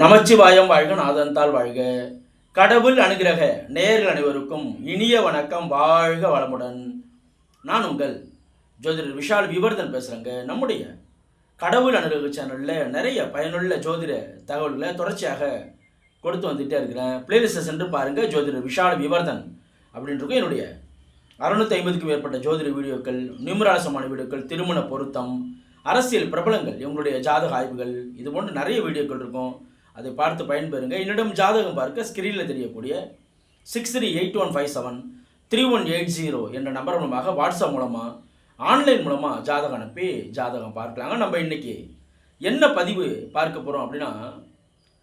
நமச்சிவாயம் வாழ்க நாதந்தால் வாழ்க. கடவுள் அனுகிரக நேர்கள் அனைவருக்கும் இனிய வணக்கம் வாழ்க வளமுடன். நான் உங்கள் ஜோதிடர் விஷால் விவர்தன் பேசுகிறேங்க நம்முடைய கடவுள் அனுகிரக சேனலில் நிறைய பயனுள்ள ஜோதிட தகவல்களை தொடர்ச்சியாக கொடுத்து வந்துகிட்டே இருக்கிறேன். பிளேலிஸ்ட்டை சென்று பாருங்கள் ஜோதிடர் விஷால் விவர்தன் அப்படின்றக்கும் என்னுடைய அறுநூத்தி ஐம்பதுக்கும் மேற்பட்ட ஜோதிட வீடியோக்கள் நிமிராசமான வீடியோக்கள் திருமண பொருத்தம் அரசியல் பிரபலங்கள் இவங்களுடைய ஜாதக ஆய்வுகள் இது போன்ற நிறைய வீடியோக்கள் இருக்கும். அதை பார்த்து பயன்பெறுங்க. என்னிடம் ஜாதகம் பார்க்க ஸ்க்ரீனில் தெரியக்கூடிய six three eight one five seven three one eight zero என்ற நம்பர் மூலமாக வாட்ஸ்அப் மூலமாக ஆன்லைன் மூலமாக ஜாதகம் அனுப்பி ஜாதகம் பார்க்கலாங்க. நம்ம இன்றைக்கி என்ன பதிவு பார்க்க போகிறோம் அப்படின்னா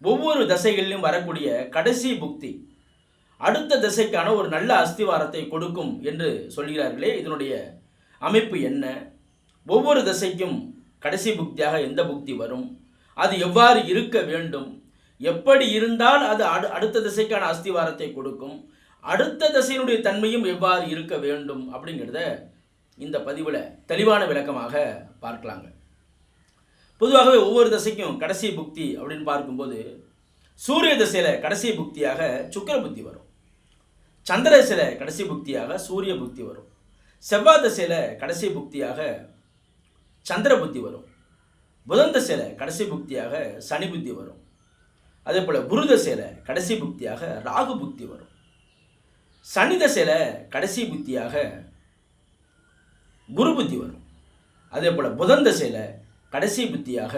ஒவ்வொரு தசைகளிலும் வரக்கூடிய கடைசி புக்தி அடுத்த திசைக்கான ஒரு நல்ல அஸ்திவாரத்தை கொடுக்கும் என்று சொல்கிறார்களே. இதனுடைய அமைப்பு என்ன? ஒவ்வொரு திசைக்கும் கடைசி புக்தியாக எந்த புக்தி வரும்? அது எவ்வாறு இருக்க வேண்டும்? எப்படி இருந்தால் அது அடு அடுத்த திசைக்கான அஸ்திவாரத்தை கொடுக்கும். அடுத்த திசையினுடைய தன்மையும் எவ்வாறு இருக்க வேண்டும் அப்படிங்கிறத இந்த பதிவில் தெளிவான விளக்கமாக பார்க்கலாங்க. பொதுவாகவே ஒவ்வொரு திசைக்கும் கடைசி புக்தி அப்படின்னு பார்க்கும்போது சூரிய திசையில் கடைசி புக்தியாக சுக்கர புத்தி வரும். சந்திர திசையில் கடைசி புக்தியாக சூரிய புக்தி வரும். செவ்வாய் திசையில் கடைசி புக்தியாக சந்திர புத்தி வரும். புதன் திசையில் கடைசி புக்தியாக சனி புத்தி வரும். அதே போல் குரு கடைசி புக்தியாக ராகு புத்தி வரும். சனி கடைசி புத்தியாக குரு புத்தி வரும். அதே போல் புதன் திசையில் கடைசி புத்தியாக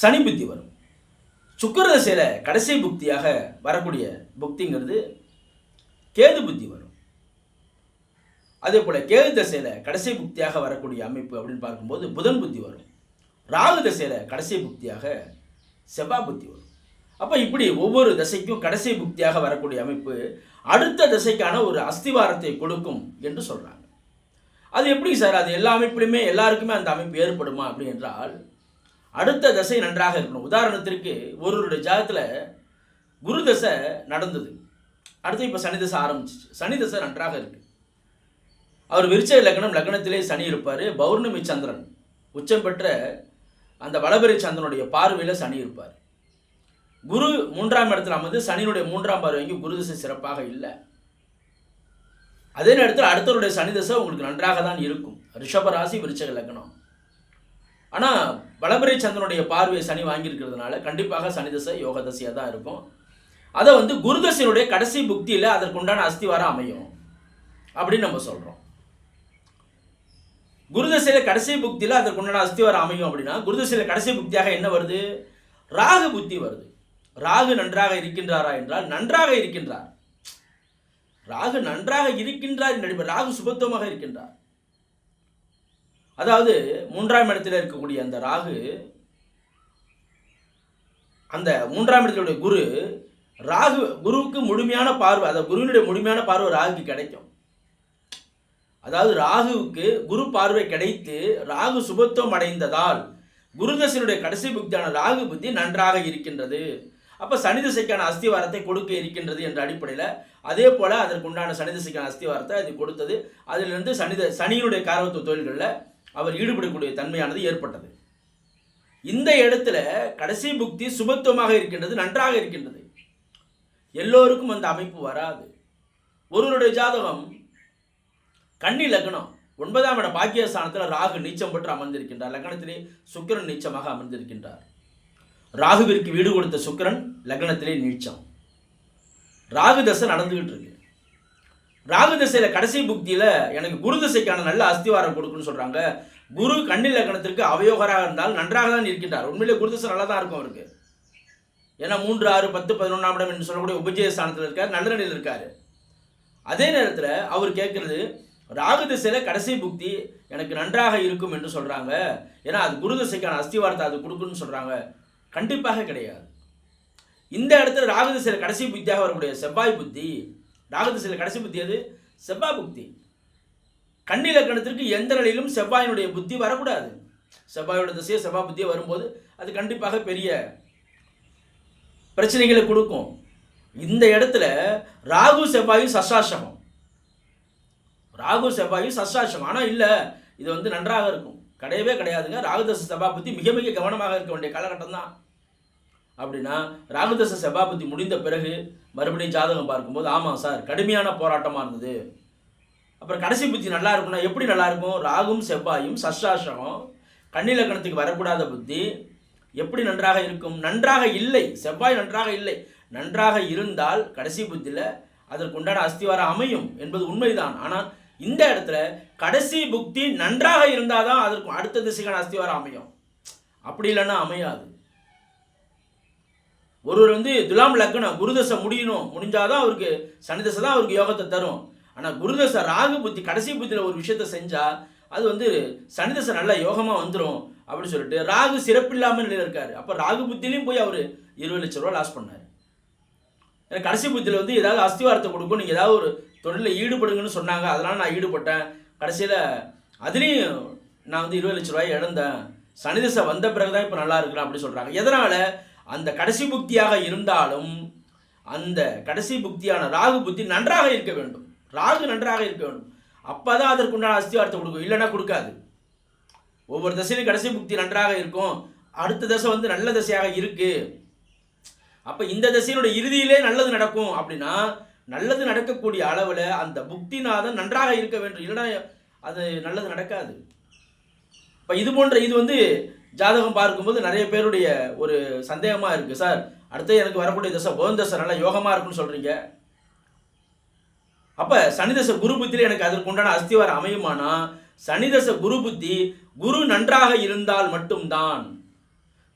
சனி புத்தி வரும். சுக்கரதசையில் கடைசி புக்தியாக வரக்கூடிய புக்திங்கிறது கேது புத்தி வரும். அதே போல் கேது தசையில் கடைசி புக்தியாக வரக்கூடிய அமைப்பு அப்படின்னு பார்க்கும்போது புதன் புத்தி வரும். ராகு திசையில் கடைசி புக்தியாக செவ்வாய் புத்தி வரும். அப்போ இப்படி ஒவ்வொரு திசைக்கும் கடைசி புக்தியாக வரக்கூடிய அமைப்பு அடுத்த திசைக்கான ஒரு அஸ்திவாரத்தை கொடுக்கும் என்று சொல்கிறாங்க அது எப்படி சார்? அது எல்லா அமைப்பிலுமே எல்லாருக்குமே அந்த அமைப்பு ஏற்படுமா அப்படி என்றால் அடுத்த தசை நன்றாக இருக்கணும். உதாரணத்திற்கு ஒருவருடைய ஜாதகத்தில் குரு தசை நடந்தது. அடுத்து இப்போ சனி தசை ஆரம்பிச்சிச்சு. சனி தசை நன்றாக இருக்கு. அவர் விருச்ச லக்னம் லக்னத்திலே சனி இருப்பார். பௌர்ணமி சந்திரன் உச்சம் பெற்ற அந்த வளபெரி சந்திரனுடைய பார்வையில் சனி இருப்பார். குரு மூன்றாம் இடத்துல அமர்ந்து சனியினுடைய மூன்றாம் பார்வைக்கு குரு திசை சிறப்பாக இல்லை. அதே நேரத்தில் அடுத்தவருடைய சனி தசை உங்களுக்கு நன்றாக தான் இருக்கும். ரிஷப ராசி விருச்சக லக்னம். ஆனால் வளபெரி சந்திரனுடைய பார்வையை சனி வாங்கியிருக்கிறதுனால கண்டிப்பாக சனி தசை யோக தசையாக தான் இருக்கும். அதை வந்து குருதசையினுடைய கடைசி புக்தியில் அதற்குண்டான அஸ்திவாரம் அமையும். அப்படின்னு நம்ம சொல்கிறோம் குருதசையில் கடைசி புக்தியில் அதற்குண்டான அஸ்திவாரம் அமையும் அப்படின்னா குருதசையில் கடைசி புக்தியாக என்ன வருது? ராகு புத்தி வருது. ராகு நன்றாக இருக்கின்றாரா என்றால் நன்றாக இருக்கின்றார். ராகு நன்றாக இருக்கின்றார் என்று ராகு சுபத்துவமாக இருக்கின்றார். அதாவது மூன்றாம் இடத்தில் இருக்கக்கூடிய அந்த ராகு அந்த மூன்றாம் இடத்திலுடைய குரு ராகு குருவுக்கு முழுமையான பார்வை அந்த குருவினுடைய முழுமையான பார்வை ராகுக்கு கிடைக்கும். அதாவது ராகுவுக்கு குரு பார்வை கிடைத்து ராகு சுபத்துவம் அடைந்ததால் குருதசனுடைய கடைசி புக்தியான ராகு புத்தி நன்றாக இருக்கின்றது. அப்போ சனி திசைக்கான அஸ்திவாரத்தை கொடுக்க இருக்கின்றது என்ற அடிப்படையில் அதே போல் அதற்குண்டான சனி திசைக்கான அஸ்திவாரத்தை அது கொடுத்தது. அதிலிருந்து சனி சனியினுடைய காரவத்துவ தொழில்களில் அவர் ஈடுபடக்கூடிய தன்மையானது ஏற்பட்டது. இந்த இடத்துல கடைசி புக்தி சுபத்துவமாக இருக்கின்றது நன்றாக இருக்கின்றது. எல்லோருக்கும் அந்த அமைப்பு வராது. ஒருவருடைய ஜாதகம் கன்னி லக்னம். ஒன்பதாம் இட பாக்கியஸ்தானத்தில் ராகு நீச்சம் பெற்று அமர்ந்திருக்கின்றார். லக்னத்திலே சுக்கிரன் நீச்சமாக அமர்ந்திருக்கின்றார். ராகுவிற்கு வீடு கொடுத்த சுக்கிரன் லக்னத்திலே நீச்சம். ராகு தசை நடந்துகிட்டு இருக்கு. ராகு தசையில் கடைசி புக்தியில் எனக்கு குரு தசைக்கான நல்ல அஸ்திவாரம் கொடுக்குன்னு சொல்கிறாங்க குரு கண்ணி லக்னத்திற்கு அவயோகராக இருந்தால் நன்றாக தான் இருக்கின்றார். உண்மையிலே குரு தசை நல்லா தான் இருக்கும் அவருக்கு. ஏன்னா மூன்று ஆறு பத்து பதினொன்றாம் இடம் என்று சொல்லக்கூடிய உபஜய ஸ்தானத்தில் இருக்கார் நல்ல நிலையில் இருக்கார். அதே நேரத்தில் அவர் கேட்குறது ராகு திசையில் கடைசி புக்தி எனக்கு நன்றாக இருக்கும் என்று சொல்கிறாங்க ஏன்னா அது குரு திசைக்கான அஸ்திவாரத்தை அது கொடுக்குன்னு சொல்கிறாங்க கண்டிப்பாக கிடையாது. இந்த இடத்துல ராகு திசையில் கடைசி புத்தியாக வரக்கூடிய செவ்வாய் புத்தி ராகு திசையில் கடைசி புத்தி அது செவ்வாய் புத்தி கன்னி லக்கணத்திற்கு எந்த நிலையிலும் செவ்வாயினுடைய புத்தி வரக்கூடாது. செவ்வாயோட திசையை செவ்வாய் புத்தியை வரும்போது அது கண்டிப்பாக பெரிய பிரச்சனைகளை கொடுக்கும். இந்த இடத்துல ராகு செவ்வாயும் சசாசமம். ராகு செவ்வாயும் சசாசம் ஆனால் இல்லை இது வந்து நன்றாக இருக்கும். கிடையவே கிடையாதுங்க. ராகுதச சபாபதி மிக மிக கவனமாக இருக்க வேண்டிய காலகட்டம் தான் அப்படின்னா ராகுதச சபாபதி முடிந்த பிறகு மறுபடியும் ஜாதகம் பார்க்கும்போது ஆமாம் சார் கடுமையான போராட்டமாக இருந்தது. அப்புறம் கடைசி புத்தி நல்லா இருக்கும்னா எப்படி நல்லா இருக்கும்? ராகும் செவ்வாயும் சஷ்டாசகம் கண்ணிலக்கணத்துக்கு வரக்கூடாத புத்தி எப்படி நன்றாக இருக்கும்? நன்றாக இல்லை. செவ்வாய் நன்றாக இல்லை. நன்றாக இருந்தால் கடைசி புத்தியில் அதற்குண்டான அஸ்திவாரம் அமையும் என்பது உண்மைதான். ஆனால் இந்த இடத்துல கடைசி புக்தி நன்றாக இருந்தால் தான் அதற்கு அடுத்த திசைக்கான அஸ்திவாரம் அமையும். அப்படி இல்லைன்னா அமையாது. ஒருவர் வந்து துலாம் லக்னம் குருதசை முடியணும் முடிஞ்சாதான் அவருக்கு சனிதசை தான் அவருக்கு யோகத்தை தரும். ஆனால் குருதசை ராகு புத்தி கடைசி புத்தியில் ஒரு விஷயத்த செஞ்சால் அது வந்து சனிதசை நல்ல யோகமாக வந்துடும் அப்படின்னு சொல்லிட்டு ராகு சிறப்பில்லாமல் நிலையில் இருக்காரு. அப்போ ராகு புத்திலையும் போய் அவர் இருபது லட்ச ரூபா லாஸ் பண்ணார். ஏன்னா கடைசி புத்தியில் வந்து ஏதாவது அஸ்திவாரத்தை கொடுக்கும் நீங்கள் ஏதாவது ஒரு தொழிலில் ஈடுபடுங்கன்னு சொன்னாங்க. அதனால் நான் ஈடுபட்டேன். கடைசியில் அதுலேயும் நான் வந்து இருபது லட்ச ரூபாய் இழந்தேன். சனிதிசை வந்த பிறகு தான் இப்போ நல்லா இருக்கிறேன் அப்படி சொல்கிறாங்க எதனால்? அந்த கடைசி புக்தியாக இருந்தாலும் அந்த கடைசி புக்தியான ராகு புத்தி நன்றாக இருக்க வேண்டும். ராகு நன்றாக இருக்க வேண்டும். அப்போ தான் அதற்குண்டான அஸ்திவாரத்தை கொடுக்கும். இல்லைன்னா கொடுக்காது. ஒவ்வொரு தசையிலும் கடைசி புக்தி நன்றாக இருக்கும். அடுத்த தசை வந்து நல்ல தசையாக இருக்குது அப்போ இந்த தசையினுடைய இறுதியிலே நல்லது நடக்கும். அப்படின்னா நல்லது நடக்கக்கூடிய அளவில் அந்த புக்திநாதன் நன்றாக இருக்க வேண்டும். இல்லைன்னா அது நல்லது நடக்காது. இப்போ இது போன்ற இது வந்து ஜாதகம் பார்க்கும்போது நிறைய பேருடைய ஒரு சந்தேகமாக இருக்குது சார் அடுத்து எனக்கு வரக்கூடிய தசை புதன் தசை நல்லா யோகமாக இருக்குன்னு சொல்கிறீங்க அப்போ சனிதசை குரு புத்தியில் எனக்கு அதற்கு உண்டான அஸ்திவாரம் அமையுமானா? சனிதச குரு புத்தி குரு நன்றாக இருந்தால் மட்டும்தான்.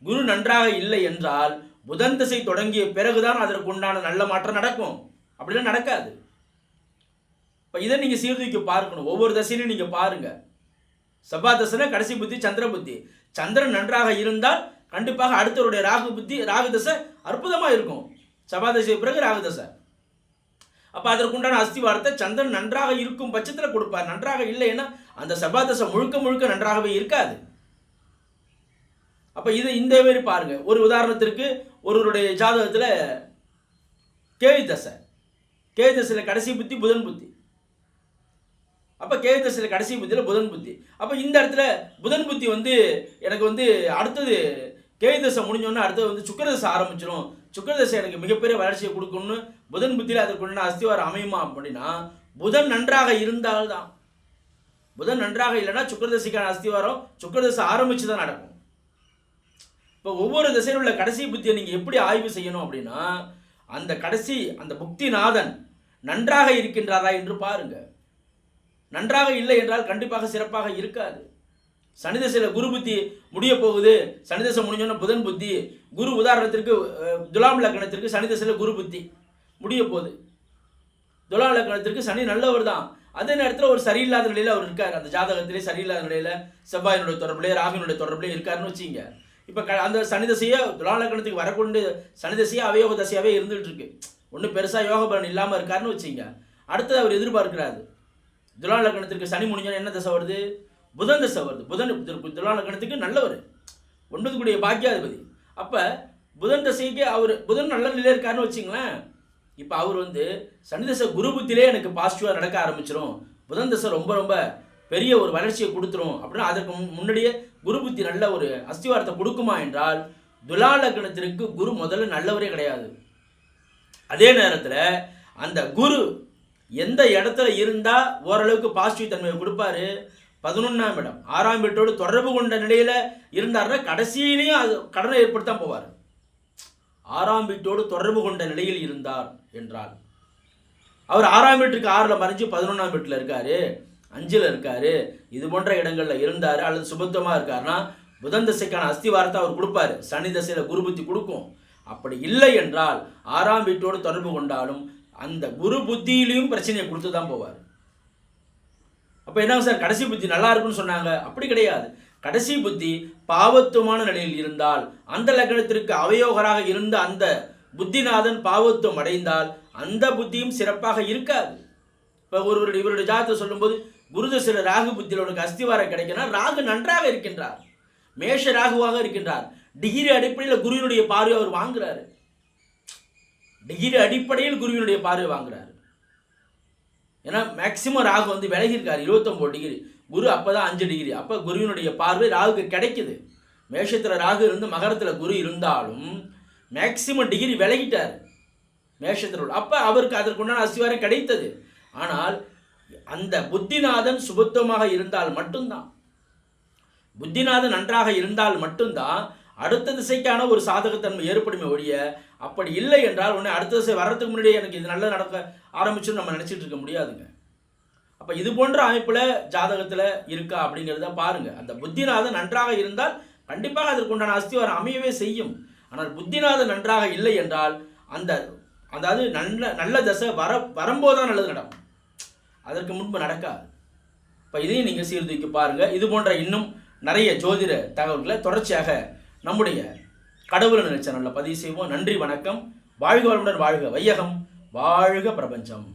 குரு நன்றாக இல்லை என்றால் புதன் திசை தொடங்கிய பிறகுதான் அதற்கு உண்டான நல்ல மாற்றம் நடக்கும். அப்படிலாம் நடக்காது. இப்போ இதை நீங்கள் சீர்தூக்கி பார்க்கணும். ஒவ்வொரு தசையிலையும் நீங்கள் பாருங்கள் செவ்வாய் தசைனா கடைசி புத்தி சந்திர புத்தி. சந்திரன் நன்றாக இருந்தால் கண்டிப்பாக அடுத்தவருடைய ராகு புத்தி ராகு தசை அற்புதமாக இருக்கும். செவ்வாய் தசை பிறகு ராகு தசை. அப்போ அதற்குண்டான அஸ்திவாரத்தை சந்திரன் நன்றாக இருக்கும் பட்சத்தில் கொடுப்பார். நன்றாக இல்லைன்னா அந்த செவ்வாய் தசை முழுக்க முழுக்க நன்றாகவே இருக்காது. அப்போ இது இந்த மாதிரி பாருங்கள் ஒரு உதாரணத்திற்கு ஒருவருடைய ஜாதகத்தில் கேவி தசை. கேவி தசையில் கடைசி புத்தி புதன் புத்தி. அப்போ கேவி தசையில் கடைசி புத்தியில் புதன் புத்தி. அப்போ இந்த இடத்துல புதன் புத்தி வந்து எனக்கு வந்து அடுத்தது கேவி தசை முடிஞ்சோடனே அடுத்தது வந்து சுக்கரதசை ஆரம்பிச்சிடும் சுக்கரதசை எனக்கு மிகப்பெரிய வளர்ச்சியை கொடுக்கணும்னு புதன் புத்தியில் அதற்குண்டான அஸ்திவாரம் அமையுமா அப்படின்னா புதன் நன்றாக இருந்தால்தான். புதன் நன்றாக இல்லைன்னா சுக்கரதசைக்கான அஸ்திவாரம் சுக்கரதசை ஆரம்பித்து தான் நடக்கும். இப்போ ஒவ்வொரு திசையில் உள்ள கடைசி புத்தியை நீங்கள் எப்படி ஆய்வு செய்யணும் அப்படின்னா அந்த கடைசி அந்த புக்திநாதன் நன்றாக இருக்கின்றாரா என்று பாருங்க. நன்றாக இல்லை என்றால் கண்டிப்பாக சிறப்பாக இருக்காது. சனிதசில குரு புத்தி முடிய போகுது. சனிதசை முடிஞ்சோன்னா புதன் புத்தி. குரு உதாரணத்திற்கு துலாம் லக்னத்திற்கு சனி குரு புத்தி முடிய போகுது. துலாம் லக்னத்திற்கு சனி நல்லவர் தான். அதே நேரத்தில் ஒரு சரியில்லாத நிலையில் அவர் இருக்கார். அந்த ஜாதகத்திலே சரியில்லாத நிலையில் செவ்வாயினுடைய தொடர்புலேயே ராகுனுடைய தொடர்புலேயே இருக்காருன்னு வச்சுங்க இப்போ க அந்த சனி தசையை துலாம் சனிதசையே வரக்கூடிய சனி தசையே அவயோக தசையாகவே இருந்துகிட்டு இருக்கு ஒன்றும் பெருசாக யோக பலன் இல்லாமல் இருக்காருன்னு வச்சுங்க. அடுத்தது அவர் எதிர்பார்க்கிறாரு. துலாலக்கணத்திற்கு சனி முடிஞ்சோன்னு என்ன தசை வருது? புதன் தசை வருது. புதன் துலாலக்கணத்துக்கு நல்லவர். ஒன்பது கூடிய பாக்கியாதிபதி. அப்போ புதன் தசைக்கு அவர் புதன் நல்ல நிலையில் இருக்காருன்னு வச்சுங்களேன். இப்போ அவர் வந்து சனி தசை குரு புத்திலே எனக்கு பாசிட்டிவாக நடக்க ஆரம்பிச்சிடும் புதன் தசை ரொம்ப ரொம்ப பெரிய ஒரு வளர்ச்சியை கொடுத்துரும் அப்படின்னா அதற்கு முன்- முன்னாடியே குரு புத்தி நல்ல ஒரு அஸ்திவாரத்தை கொடுக்குமா என்றால் துலா லக்னத்திற்கு குரு முதல்ல நல்லவரே கிடையாது. அதே நேரத்தில் அந்த குரு எந்த இடத்துல இருந்தால் ஓரளவுக்கு பாசிட்டிவ் தன்மையை கொடுப்பாரு? பதினொன்றாம் இடம். ஆறாம் வீட்டோடு தொடர்பு கொண்ட நிலையில் இருந்தாருன்னா கடைசியிலையும் அது கடனை ஏற்படுத்தான் போவார். ஆறாம் வீட்டோடு தொடர்பு கொண்ட நிலையில் இருந்தார் என்றால். அவர் ஆறாம் வீட்டுக்கு ஆறில் மறைஞ்சு பதினொன்றாம் வீட்டில் இருக்காரு. அஞ்சில் இருக்காரு இது போன்ற இடங்களில் இருந்தார் அல்லது சுபத்துவமாக இருக்காருன்னா புதன் தசைக்கான அஸ்திவாரத்தை அவர் கொடுப்பாரு. சனி தசையில் குரு புத்தி கொடுக்கும். அப்படி இல்லை என்றால் ஆறாம் வீட்டோடு தொடர்பு கொண்டாலும் அந்த குரு புத்தியிலையும் பிரச்சனையை கொடுத்து தான் போவார். அப்போ என்ன சார் கடைசி புத்தி நல்லா இருக்குன்னு சொன்னாங்க. அப்படி கிடையாது. கடைசி புத்தி பாவத்துவமான நிலையில் இருந்தால் அந்த லக்னத்திற்கு அவயோகராக இருந்த அந்த புத்திநாதன் பாவத்துவம் அடைந்தால் அந்த புத்தியும் சிறப்பாக இருக்காது. இப்போ ஒருவருடைய இவருடைய ஜாதத்தை சொல்லும்போது குருதசில ராகு புத்தியில் உனக்கு அஸ்திவாரம் கிடைக்கணும் ராகு நன்றாக இருக்கின்றார். மேஷ ராகுவாக இருக்கின்றார். டிகிரி அடிப்படையில் குருவினுடைய பார்வை அவர் வாங்குறாரு. டிகிரி அடிப்படையில் குருவினுடைய பார்வை வாங்குறாரு. ஏன்னா மேக்சிமம் ராகு வந்து விலகிருக்காரு இருபத்தொம்போது டிகிரி. குரு அப்போ தான் அஞ்சு டிகிரி. அப்போ குருவினுடைய பார்வை ராகுக்கு கிடைக்குது. மேஷத்தில் ராகு இருந்து மகரத்தில் குரு இருந்தாலும் மேக்சிமம் டிகிரி விலகிட்டார். மேஷத்தில் அப்போ அவருக்கு அதற்குண்டான அஸ்திவாரம் கிடைத்தது. ஆனால் அந்த புத்திநாதன் சுபத்துவமாக இருந்தால் மட்டும்தான். புத்திநாதன் நன்றாக இருந்தால் மட்டும்தான் அடுத்த திசைக்கான ஒரு சாதகத்தன்மை ஏற்படுமே ஒழிய அப்படி இல்லை என்றால் உடனே அடுத்த திசை வர்றதுக்கு முன்னாடியே எனக்கு இது நல்லது நடக்க ஆரம்பிச்சுன்னு நம்ம நினச்சிட்டு இருக்க முடியாதுங்க. அப்போ இது போன்ற அமைப்பில் ஜாதகத்தில் இருக்கா அப்படிங்கிறத பாருங்கள் அந்த புத்திநாதன் நன்றாக இருந்தால் கண்டிப்பாக அதற்குண்டான அஸ்திவாரம் அமையவே செய்யும். ஆனால் புத்திநாதன் நன்றாக இல்லை என்றால் அந்த அதாவது நல்ல நல்ல தசை வர வரும்போது தான் நல்லது நடக்கும். அதற்கு முன்பு நடக்காது. இப்போ இதையும் நீங்கள் சீர்தூக்கி பாருங்கள் இது போன்ற இன்னும் நிறைய ஜோதிட தகவல்களை தொடர்ச்சியாக நம்முடைய கடவுள் சேனலில் பதிவு செய்வோம். நன்றி வணக்கம். வாழ்க வளமுடன் வாழ்க வையகம். வாழ்க பிரபஞ்சம்.